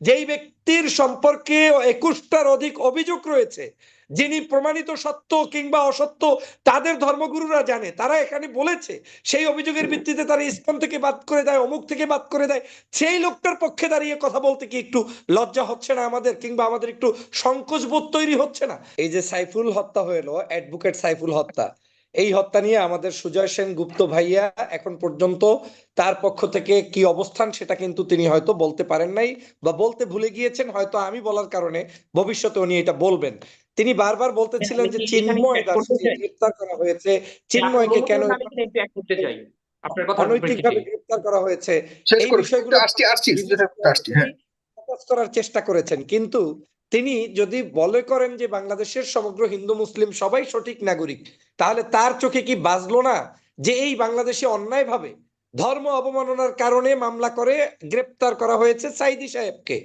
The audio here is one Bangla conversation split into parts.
যেই ব্যক্তির সম্পর্কে একুশটার অধিক অভিযোগ রয়েছে, যিনি প্রমাণিত সত্য কিংবা অসত্য তাদের ধর্মগুরুরা জানে, তারা এখানে বলেছে, সেই অভিযোগের ভিত্তিতে তারা ইসকন থেকে বাদ করে দেয়, অমুক থেকে বাদ করে দেয়, সেই লোকটার পক্ষে দাঁড়িয়ে কথা বলতে কি একটু লজ্জা হচ্ছে না আমাদের কিংবা আমাদের একটু সংকোচ বোধ তৈরি হচ্ছে না? এই যে সাইফুল হত্যা হলো অ্যাডভোকেট সাইফুল হত্যা এই হত্যা নিয়ে আমাদের সুজয় সেন গুপ্ত ভাইয়া এখন পর্যন্ত তার পক্ষ থেকে কি অবস্থান সেটা কিন্তু তিনি হয়তো বলতে পারেন নাই বা বলতে ভুলে গিয়েছেন হয়তো আমি বলার কারণে ভবিষ্যতে উনি এটা বলবেন। তিনি বারবার বলতেছিলেন যে চিন্ময় দাসকে? গ্রেফতার করা হয়েছে। চিন্ময়কে কেন আপনার কথা অনৈতিকভাবে গ্রেফতার করা হয়েছে। এই বিষয়গুলো আসছি আসছি আসছি হ্যাঁ। করার চেষ্টা করেছেন কিন্তু তিনি যদি বলে করেন যে বাংলাদেশের সমগ্র হিন্দু মুসলিম সবাই সঠিক নাগরিক, তাহলে তার চোখে কি বাজলো না যে এই বাংলাদেশে অন্যায়ভাবে ধর্ম অবমাননার কারণে মামলা করে গ্রেপ্তার করা হয়েছে সাইদি সাহেবকে?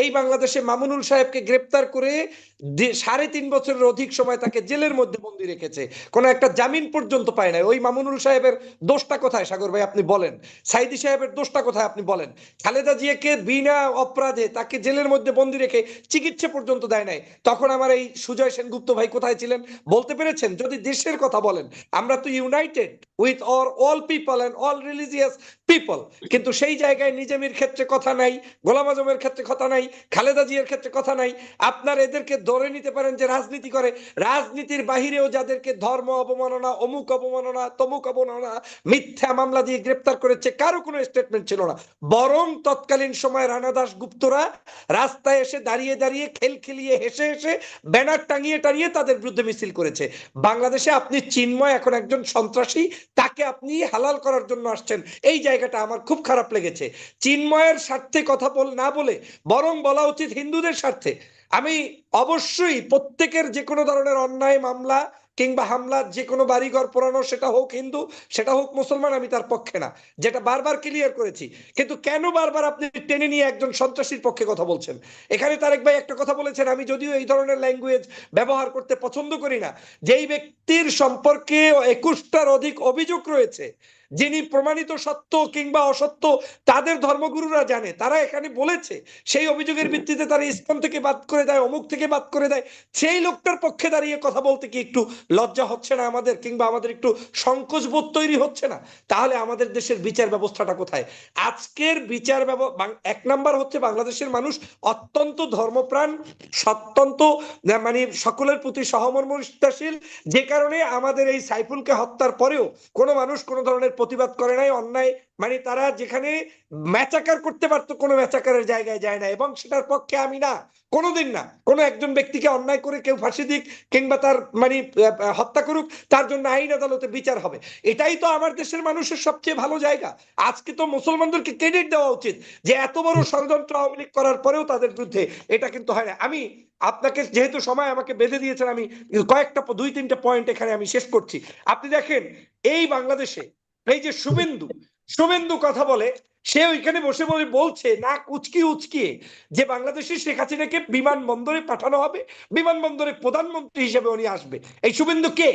এই বাংলাদেশে মামুনুল সাহেবকে গ্রেপ্তার করে সাড়ে তিন বছরের অধিক সময় তাকে জেলের মধ্যে বন্দি রেখেছে। কোনো একটা জামিন পর্যন্ত পায় না ওই মামুনুল সাহেবের দোষটা কোথায়, সাগর ভাই, আপনি বলেন? সাইদি সাহেবের দোষটা কোথায়, আপনি বলেন? খালেদা জিয়াকে বিনা অপরাধে তাকে জেলের মধ্যে বন্দি রেখে চিকিৎসা পর্যন্ত দেয় নাই। তখন আমার এই সুজয় সেনগুপ্ত ভাই কোথায় ছিলেন? বলতে পেরেছেন? যদি দেশের কথা বলেন, আমরা তো united with or all people and all religious people কিন্তু সেই জায়গায় নিজামের ক্ষেত্রে কথা নাই, গোলাম আজমের ক্ষেত্রে কথা নাই, খালেদা জিয়ার ক্ষেত্রে কথা নাই। আপনার এদেরকে ধরে নিতে পারেন যে রাজনীতি করে। রাজনীতির বাহিরেও যাদেরকে ধর্ম অবমাননা, অমুক অবমাননা, তমুক অবমাননা, মিথ্যা মামলা দিয়ে গ্রেপ্তার করেছে, কারও কোনো স্টেটমেন্ট ছিল না। বরং তৎকালীন সময় রানা দাস গুপ্তরা রাস্তায় এসে দাঁড়িয়ে দাঁড়িয়ে খেল খেলিয়ে হেসে হেসে ব্যানার টাঙিয়ে টাঙিয়ে তাদের বিরুদ্ধে মিছিল করেছে। বাংলাদেশে আপনি চিন্ময় এখন একজন সন্ত্রাসী, তাকে আপনি হালাল করার জন্য আসছেন। এই জায়গাটা আমার খুব খারাপ লেগেছে। চিন্ময়ের স্বার্থে কথা বল না বলে বরং বলা উচিত হিন্দুদের স্বার্থে। আমি অবশ্যই প্রত্যেকের যে কোনো ধরনের অন্যায়, মামলা কিংবা হামলা, যে কোনো বাড়িঘর পোড়ানো, সেটা হোক হিন্দু, সেটা হোক মুসলমান, আমি তার পক্ষে না। যেটা বারবার ক্লিয়ার করেছি। কিন্তু কেন বারবার আপনি টেনে নিয়ে একজন সন্ত্রাসীর পক্ষে কথা বলছেন? এখানে তারেক ভাই একটা কথা বলেছেন, আমি যদিও এই ধরনের ল্যাঙ্গুয়েজ ব্যবহার করতে পছন্দ করি না। যেই ব্যক্তির সম্পর্কে একুশটার অধিক অভিযোগ রয়েছে যিনি প্রমাণিত সত্য কিংবা অসত্য তাদের ধর্মগুরুরা জানে। তারা এখানে বলেছে সেই অভিযোগের ভিত্তিতে তারা ইসকন থেকে বাদ করে দেয় অমুক থেকে বাদ করে দেয়। সেই লোকটার পক্ষে দাঁড়িয়ে কথা বলতে কি একটু লজ্জা হচ্ছে না আমাদের কিংবা আমাদের একটু সংকোচ বোধ তৈরি হচ্ছে না? তাহলে আমাদের দেশের বিচার ব্যবস্থাটা কোথায়? আজকের বিচার এক নাম্বার হচ্ছে বাংলাদেশের মানুষ অত্যন্ত ধর্মপ্রাণ অত্যন্ত আহ, মানে সকলের প্রতি সহমর্মশীল যে কারণে আমাদের এই সাইফুলকে হত্যার পরেও কোনো মানুষ কোনো ধরনের প্রতিবাদ করে নাই অন্যায় মানে তারা যেখানে ম্যাচাকার করতে পারতো কোনো ম্যাচাকারের জায়গায় যায় না এবং সেটার পক্ষে আমি না কোনোদিন না কোনো একজন ব্যক্তিকে অন্যায় করে কেউ ফাঁসি দিক কিংবা তার মানে হত্যা করুক তার জন্য আইন আদালতে বিচার হবে। এটাই তো আমার দেশের মানুষের সবচেয়ে ভালো জায়গা। আজকে তো মুসলমানদেরকে ক্রেডিট দেওয়া উচিত যে এত বড় ষড়যন্ত্র আওয়ামী লীগ করার পরেও তাদের বিরুদ্ধে এটা কিন্তু হয় না। আমি আপনাকে যেহেতু সময় আমাকে বেঁধে দিয়েছেন আমি কয়েকটা দুই তিনটা পয়েন্ট এখানে আমি শেষ করছি। আপনি দেখেন এই বাংলাদেশে এই যে শুভেন্দু শুভেন্দু কথা বলে, সে ওইখানে বসে বলে, বলছে, না উচকি উচকিয়ে যে বাংলাদেশের শেখ হাসিনাকে বিমানবন্দরে পাঠানো হবে বিমানবন্দরে প্রধানমন্ত্রী হিসেবে উনি আসবে। এই শুভেন্দু কে?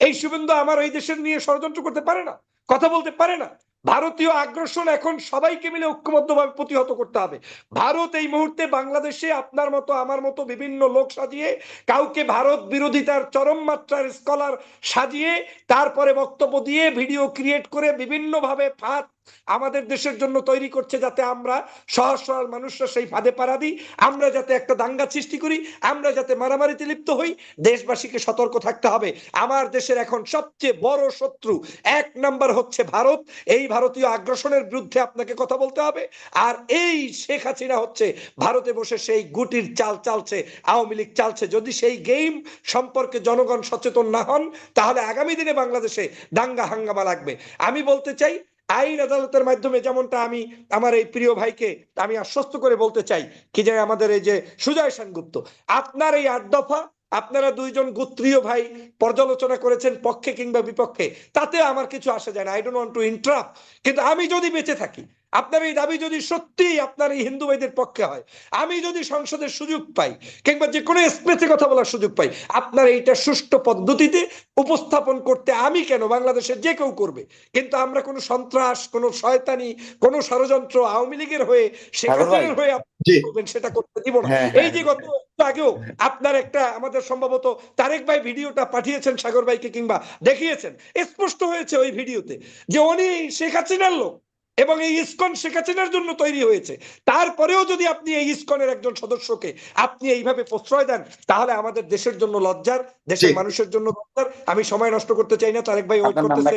এই শুভেন্দু আমার এই দেশের নিয়ে ষড়যন্ত্র করতে পারে না, কথা বলতে পারে না। ভারতীয় আগ্রাসন এখন সবাইকে মিলে ঐক্যবদ্ধভাবে প্রতিহত করতে হবে। ভারত এই মুহূর্তে বাংলাদেশে আপনার মতো, আমার মতো বিভিন্ন লোক সাজিয়ে, কাউকে ভারত বিরোধিতার চরম মাত্রার স্কলার সাজিয়ে, তারপরে বক্তব্য দিয়ে ভিডিও ক্রিয়েট করে, বিভিন্নভাবে ফাঁদ আমাদের দেশের জন্য তৈরি করছে যাতে আমরা সহজ সরল মানুষরা সেই ফাঁদে পাড়া দিই, আমরা যাতে একটা দাঙ্গা সৃষ্টি করি, আমরা যাতে মারামারিতে লিপ্ত হই, দেশবাসীকে সতর্ক থাকতে হবে। আমার দেশের এখন সবচেয়ে বড় শত্রু এক নাম্বার হচ্ছে ভারত। এই ভারতীয় আগ্রাসনের বিরুদ্ধে আপনাকে কথা বলতে হবে। আর এই শেখ হাসিনা হচ্ছে ভারতে বসে সেই গুটির চাল চালছে, আওয়ামী লীগ চালছে। যদি সেই গেম সম্পর্কে জনগণ সচেতন না হন, তাহলে আগামী দিনে বাংলাদেশে দাঙ্গা হাঙ্গামা লাগবে। আমি বলতে চাই আইন আদালতের মাধ্যমে যেমনটা আমি আমার এই প্রিয় ভাইকে আমি আশ্বস্ত করে বলতে চাই, কি যে আমাদের এই যে সুজয় সেনগুপ্ত, আপনার এই আট দফা, আপনারা দুইজন গোত্রীয় ভাই পর্যালোচনা করেছেন পক্ষে কিংবা বিপক্ষে, তাতে আমার কিছু আসা যায় না I don't want to interrupt কিন্তু আমি যদি বেঁচে থাকি আপনার এই দাবি যদি সত্যি আপনার এই হিন্দু ভাইদের পক্ষে হয় আমি যদি সংসদের সুযোগ পাই কিংবা যে কোনো স্পেসে কথা বলার সুযোগ পাই আপনার এইটা সুষ্ঠু পদ্ধতিতে উপস্থাপন করতে আমি কেন বাংলাদেশের যে কেউ করবে কিন্তু আমরা কোনো সন্ত্রাস কোনো শয়তানি কোনো ষড়যন্ত্র আওয়ামী লীগের হয়ে শেখ হাসিনার হয়ে জি। করবেন সেটা করতে দিব না হ্যাঁ, এই হ্যাঁ। যে গত আগেও আপনার একটা আমাদের সম্ভবত তারেক ভাই ভিডিওটা পাঠিয়েছেন সাগর ভাইকে কিংবা দেখিয়েছেন স্পষ্ট হয়েছে ওই ভিডিওতে যে উনি শেখ হাসিনার লোক এবং এই ইস্কন শেখ হাসিনার জন্য তৈরি হয়েছে। তারপরেও যদি আপনি এই ইস্কনের একজন সদস্যকে আপনি এইভাবে প্রশ্রয় দেন তাহলে আমাদের দেশের জন্য লজ্জার দেশের মানুষের জন্য লজ্জার। আমি সময় নষ্ট করতে চাই না তারেক ভাই ওয়েট করতেছে।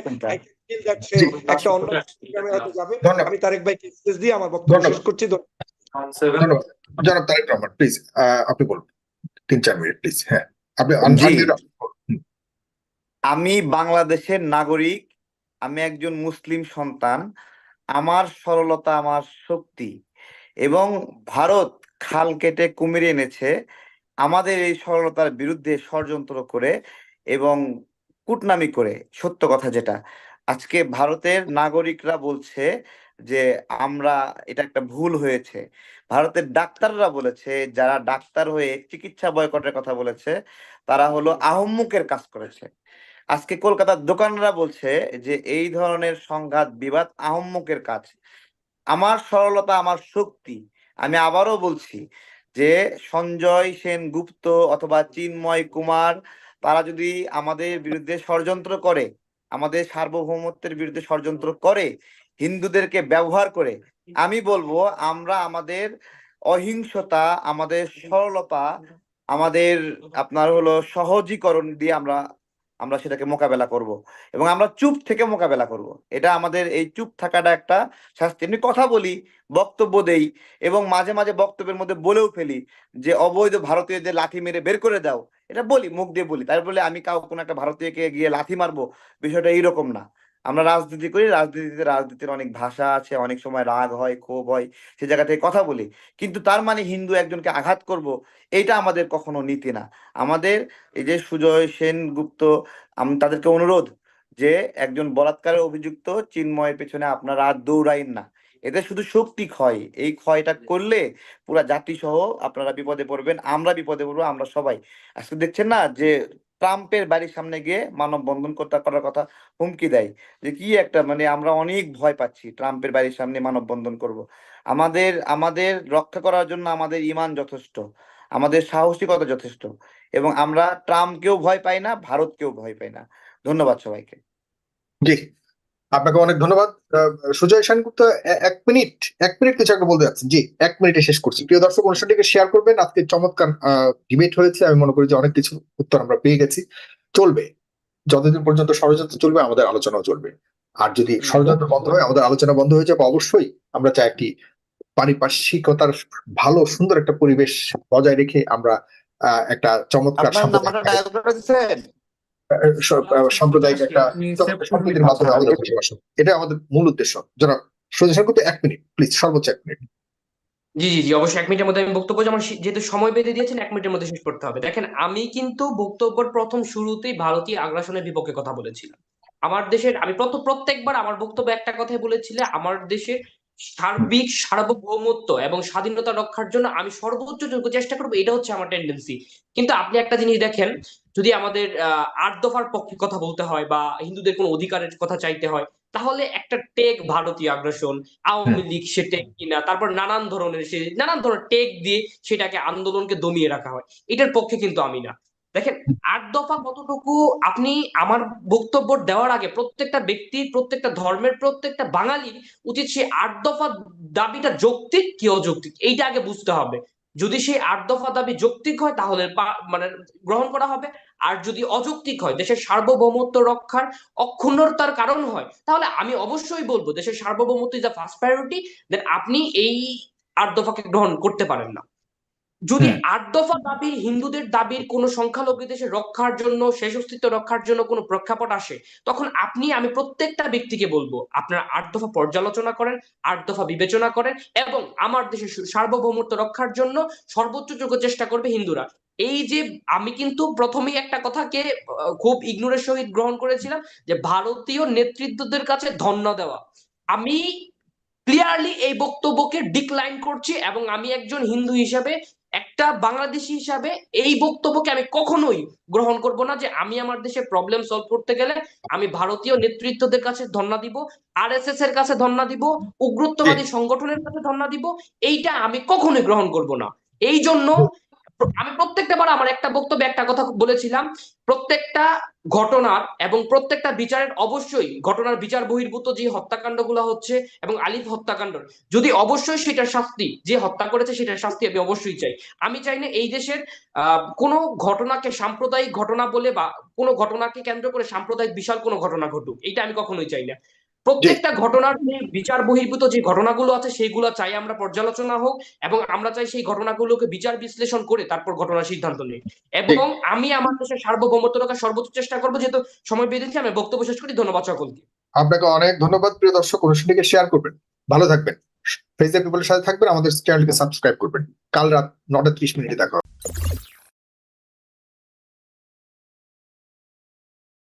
একটা অন্য যাবে। আমি তারেক ভাইকে স্পেস দিয়ে আমার বক্তব্য শেষ করছি। জনাব তারেক রহমান প্লিজ আপনি বলুন। তিন চার মিনিট প্লিজ হ্যাঁ। আপনি আমি বাংলাদেশের নাগরিক আমি একজন মুসলিম সন্তান। আমার সরলতা, আমার শক্তি এবং ভারত খাল কেটে কুমিরে এনেছে। আমাদের এই সরলতার বিরুদ্ধে ষড়যন্ত্র করে এবং কূটনামি করে, সত্য কথা যেটা। আজকে ভারতের নাগরিকরা বলছে যে, আমরা, এটা একটা ভুল হয়েছে। ভারতের ডাক্তাররা বলেছে, যারা ডাক্তার হয়ে চিকিৎসা বয়কটের কথা বলেছে, তারা হলো আহম্মুকের কাজ করেছে। আজকে কলকাতার দোকানরা বলছে যে, এই ধরনের সংঘাত, বিবাদ আহম্মকের কাজ। আমার সরলতা, আমার শক্তি। আমি আবারও বলছি যে, সঞ্জয় সেন গুপ্ত অথবা চিন্ময় কুমার, তারা যদি আমাদের বিরুদ্ধে ষড়যন্ত্র করে, আমাদের সার্বভৌমত্বের বিরুদ্ধে ষড়যন্ত্র করে, হিন্দুদেরকে ব্যবহার করে, আমি বলব আমরা আমাদের অহিংসতা, আমাদের সরলতা, আমাদের আপনার হলো সহজীকরণ দিয়ে আমরা আমরা সেটাকে মোকাবেলা করব। এবং আমরা চুপ থেকে মোকাবেলা করব। এটা আমাদের এই চুপ থাকাটা একটা শাস্তি। এমনি কথা বলি, বক্তব্য দেই এবং মাঝে মাঝে বক্তব্যের মধ্যে বলেও ফেলি যে, অবৈধ ভারতীয়দের লাঠি মেরে বের করে দাও। এটা বলি, মুখ দিয়ে বলি। বলে, আমি কাউ কোনো একটা ভারতীয়কে গিয়ে লাথি মারবো? বিষয়টা এইরকম না। আমরা রাজনীতি করি রাজনীতিতে রাজনীতির অনেক ভাষা আছে অনেক সময় রাগ হয় ক্ষোভ হয় সে জায়গা থেকে কথা বলি। কিন্তু তার মানে হিন্দু একজনকে আঘাত করব এটা আমাদের কখনো নীতি না। আমাদের এই যে সুজয় সেনগুপ্ত আমি তাদেরকে অনুরোধ যে একজন বলাৎকারের অভিযুক্ত চিন্ময়ের পেছনে আপনারা আর দৌড়াইন না। এতে শুধু শক্তি ক্ষয়। এই ক্ষয়টা করলে পুরা জাতি সহ আপনারা বিপদে পড়বেন আমরা বিপদে পড়ব আমরা সবাই। আজকে দেখছেন না যে ট্রাম্পের বাড়ির সামনে গিয়ে মানববন্ধন করতে করার কথা হুমকি দেয় যে, কি একটা মানে আমরা অনেক ভয় পাচ্ছি ট্রাম্পের বাড়ির সামনে মানববন্ধন করব। আমাদের আমাদের রক্ষা করার জন্য আমাদের ইমান যথেষ্ট, আমাদের সাহসিকতা যথেষ্ট এবং আমরা ট্রাম্পকেও ভয় পাই না, ভারতকেও ভয় পাই না। ধন্যবাদ সবাইকে। জি। আপনাকে অনেক ধন্যবাদ। সুজয় সেনগুপ্ত এক মিনিট এক মিনিট কিছু একটা বলতে যাচ্ছেন জি এক মিনিটে শেষ করছি। প্রিয় দর্শক অনুষ্ঠানটিকে শেয়ার করবেন। আজকে চমৎকার ডিবেট হয়েছে। আমি মনে করি যে অনেক কিছু উত্তর আমরা পেয়ে গেছি। চলবে। যতদিন পর্যন্ত ষড়যন্ত্র চলবে আমাদের আলোচনাও চলবে। আর যদি ষড়যন্ত্র বন্ধ হয় আমাদের আলোচনা বন্ধ হয়ে যাবে অবশ্যই আমরা চাই একটি পারিপার্শ্বিকতার ভালো সুন্দর একটা পরিবেশ বজায় রেখে আমরা আহ, একটা চমৎকার সাম্প্রদায়িক আহ, সাম্প্রদায়িক একটা সম্প্রীতির মাধ্যমে আমাদের এটা আমাদের মূল উদ্দেশ্য। জনাব সুজয় সেনগুপ্ত এক মিনিট প্লিজ সর্বোচ্চ এক মিনিট। জি জি জি অবশ্যই এক মিনিটের মধ্যে আমি বক্তব্য যেমন যেহেতু সময় বেঁধে দিয়েছেন এক মিনিটের মধ্যে শেষ করতে হবে। দেখেন আমি কিন্তু বক্তব্যের প্রথম শুরুতেই ভারতীয় আগ্রাসনের বিপক্ষে কথা বলেছিলাম। আমার দেশের আমি প্রত- প্রত্যেকবার আমার বক্তব্য একটা কথাই বলেছিলে আমার দেশের সার্বিক সার্বভৌমত্ব এবং স্বাধীনতা রক্ষার জন্য আমি সর্বোচ্চ যোগ্য চেষ্টা করব এটা হচ্ছে আমার টেন্ডেন্সি কিন্তু আপনি একটা জিনিস দেখেন যদি আমাদের আহ, আট দফার পক্ষে কথা বলতে হয় বা হিন্দুদের কোনো অধিকারের কথা চাইতে হয় তাহলে একটা টেক ভারতীয় আগ্রাসন আওয়ামী লীগ সে টেক কিনা তারপর নানান ধরনের সে নানান ধরনের টেক দিয়ে সেটাকে আন্দোলনকে দমিয়ে রাখা হয় এটার পক্ষে কিন্তু আমি না। দেখেন, আট দফা কতটুকু আপনি আমার বক্তব্য দেওয়ার আগে প্রত্যেকটা ব্যক্তির, প্রত্যেকটা ধর্মের, প্রত্যেকটা বাঙালির উচিত সেই আট দফা দাবিটা যৌক্তিক কি অযৌক্তিক? এইটা আগে বুঝতে হবে। যদি সেই আট দফা দাবি যৌক্তিক হয়, তাহলে মানে গ্রহণ করা হবে। আর যদি অযৌক্তিক হয়, দেশের সার্বভৌমত্ব রক্ষার অক্ষুণ্ণতার কারণ হয়, তাহলে আমি অবশ্যই বলব, দেশের সার্বভৌমত্ব ইজ ফার্স্ট প্রায়োরিটি দেন আপনি এই আট দফাকে গ্রহণ করতে পারেন না। যদি হুম। আট দফা দাবি হিন্দুদের দাবির কোনো সংখ্যালঘু দেশে রক্ষার জন্য শেষ অস্তিত্ব রক্ষার জন্য কোনো প্রেক্ষাপট আসে তখন আপনি আমি প্রত্যেকটা ব্যক্তিকে বলব আপনারা আট দফা পর্যালোচনা করেন আট দফা বিবেচনা করেন এবং আমার দেশের সার্বভৌমত্ব রক্ষার জন্য সর্বোচ্চ যোগ্য চেষ্টা করবে হিন্দুরা এই যে আমি কিন্তু প্রথমেই একটা কথাকে খুব ইগনোরের সহিত গ্রহণ করেছিলাম যে ভারতীয় নেতৃত্বদের কাছে ধন্য দেওয়া আমি ক্লিয়ারলি এই বক্তব্যকে ডিক্লাইন করছি এবং আমি একজন হিন্দু হিসেবে একটা বাংলাদেশি হিসাবে এই বক্তব্যকে আমি কখনোই গ্রহণ করব না যে আমি আমার দেশে প্রবলেম সলভ করতে গেলে আমি ভারতীয় নেতৃত্বদের কাছে ধর্ণা দিব আরএসএস এর কাছে ধর্ণা দিব উগ্রত্ববাদী সংগঠনের কাছে ধর্ণা দিব এইটা আমি কখনোই গ্রহণ করব না। এই জন্য আমি প্রত্যেকটা বার আমার একটা বক্তব্যে একটা কথা বলেছিলাম, প্রত্যেকটা ঘটনার এবং প্রত্যেকটা বিচারের অবশ্যই ঘটনার বিচার বহির্ভূত যে হত্যাকাণ্ডগুলো হচ্ছে এবং আলিফ হত্যাকাণ্ড যদি অবশ্যই সেটার শাস্তি, যে হত্যা করেছে সেটার শাস্তি আমি অবশ্যই চাই। আমি চাই না এই দেশের কোনো ঘটনাকে সাম্প্রদায়িক ঘটনা বলে বা কোনো ঘটনাকে কেন্দ্র করে সাম্প্রদায়িক বিশাল কোনো ঘটনা ঘটুক এটা আমি কখনোই চাই না। প্রত্যেকটা ঘটনার যে বিচার বহির্ভূত যে ঘটনাগুলো আছে সেইগুলো চাই আমরা পর্যালোচনা হোক এবং আমরা চাই সেই ঘটনাগুলোকে বিচার বিশ্লেষণ করে তারপর ঘটনার সিদ্ধান্ত নিই। এবং আমি আমার দেশের সার্বভৌমত্ব রক্ষার সর্বোচ্চ চেষ্টা করব যেহেতু সময় বেঁধেছি আমি বক্তব্য শেষ করি। ধন্যবাদ সকলকে। আপনাকে অনেক ধন্যবাদ প্রিয় দর্শক। অনুষ্ঠানটিকে শেয়ার করবেন। ভালো থাকবেন। ফেসবুক পিপলের সাথে থাকবেন। আমাদের চ্যানেলকে সাবস্ক্রাইব করবেন। কাল রাত নটা ত্রিশ মিনিটে দেখা হবে।